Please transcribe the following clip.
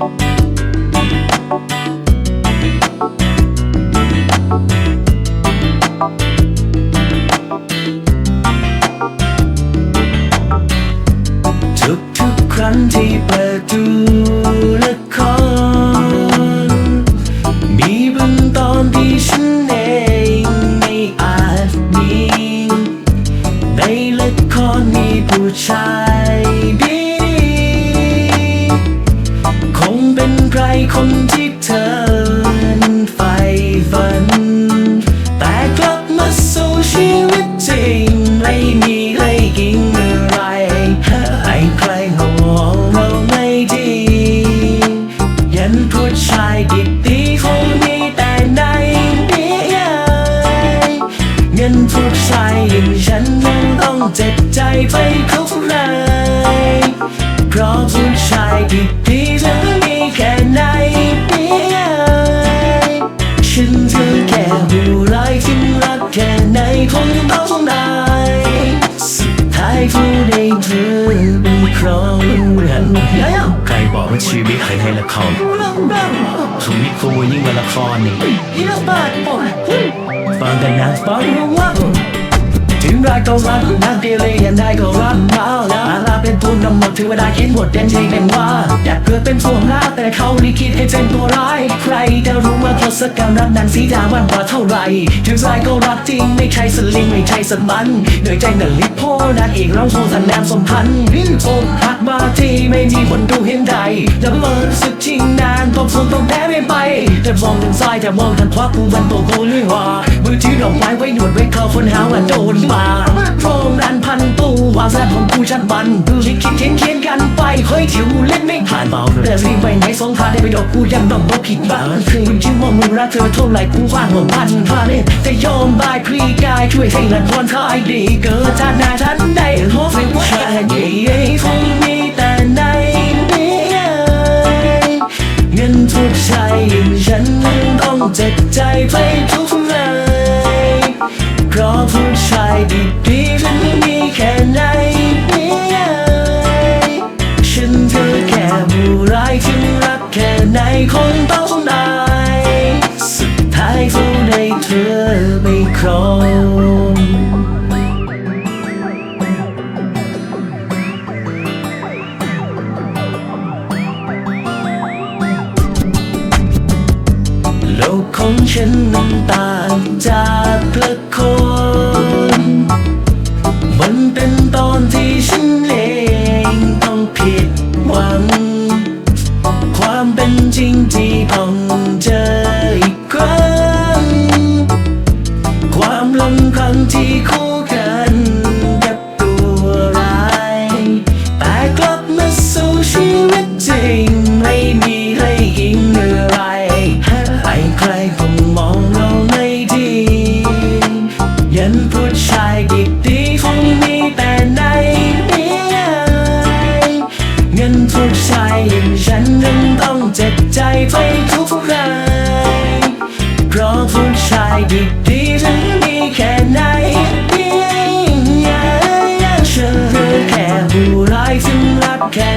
ทุกทุกครั้งที่เปิดดูละคร มีบางตอนที่ฉันเองไม่อาจมีในละครมีผู้ชาย ชีวิตจริงไม่มีให้กินอะไรให้ใครเขามองเราไม่ดียันผู้ชายดีดีคงมีแต่ในนิยายเงินผู้ชายอย่างฉันยังต้องเจ็บใจไปทุกรายเพราะผู้ชายดีดีจะมี ครองเรือนใครบอกว่าชีวิตเคยให้ละครชีวิตกูยิ่งกว่าละครนี่ฟังกันนะฟังว่าถึงรักก็รักนักเดียวเลยยังได้ก็รักมาแล้ว เป็นผู้นำหมดถือเวลาคิดบทเด่นใจเป็นว่า อยากเกิดเป็นพวกรักแต่เขาลิขิตให้เป็นตัวร้าย ใครจะรู้ว่าทศกัณฐ์รักนั้นสีดามันกว่าเท่าไหร่ถึงใจก็รักจริงไม่ใช่สลิงไม่ใช่สมันเหนื่อยใจหนึ่งลิโพนั่นเองร้องโซสันแนมสมพันธ์อกหักมาที่ไม่มีคนดูเห็นใดแล้วมันสึกจริงนานต้องทนต้องแพ้ไม่ไปแต่มองทางซ้ายแต่มองทางขวากูมันตัวโกูเลยว่ามือถือดอกไม้ไว้หนวดไว้เขาคนหาว่าโดนมาโรงรันพันตู้ว วางแซ่ของกูชันบันลิขิตเขียนเขียนกันไปเฮ้ยถิวเล่นไม่ผ่านเบาแต่รีบไปไหนสองครามได้ไปดอกกูยังต้องต้องผิดบ้างมึงคิดว่ามึงรักเธอเท่าไหร่กูว่างว่ามันพาเนี่ยแต่ยอมบายพลีกายช่วยให้ละครคลายดีเกิดจากหน้าฉันได้พบผู้ชายใหญ่คงมีแต่ในนิยายเงินทุกชายฉันนั้นต้องเจ็บใจไปทุก โลกของฉันนั้นต่างจากละครมันเป็นตอนที่ฉันเองต้องผิดหวัง ความเป็นจริงที่ต้อง ชายดีๆนั้นมีแค่ไหนนิยายฉันแค่ผู้ร้ายถึงรักแค่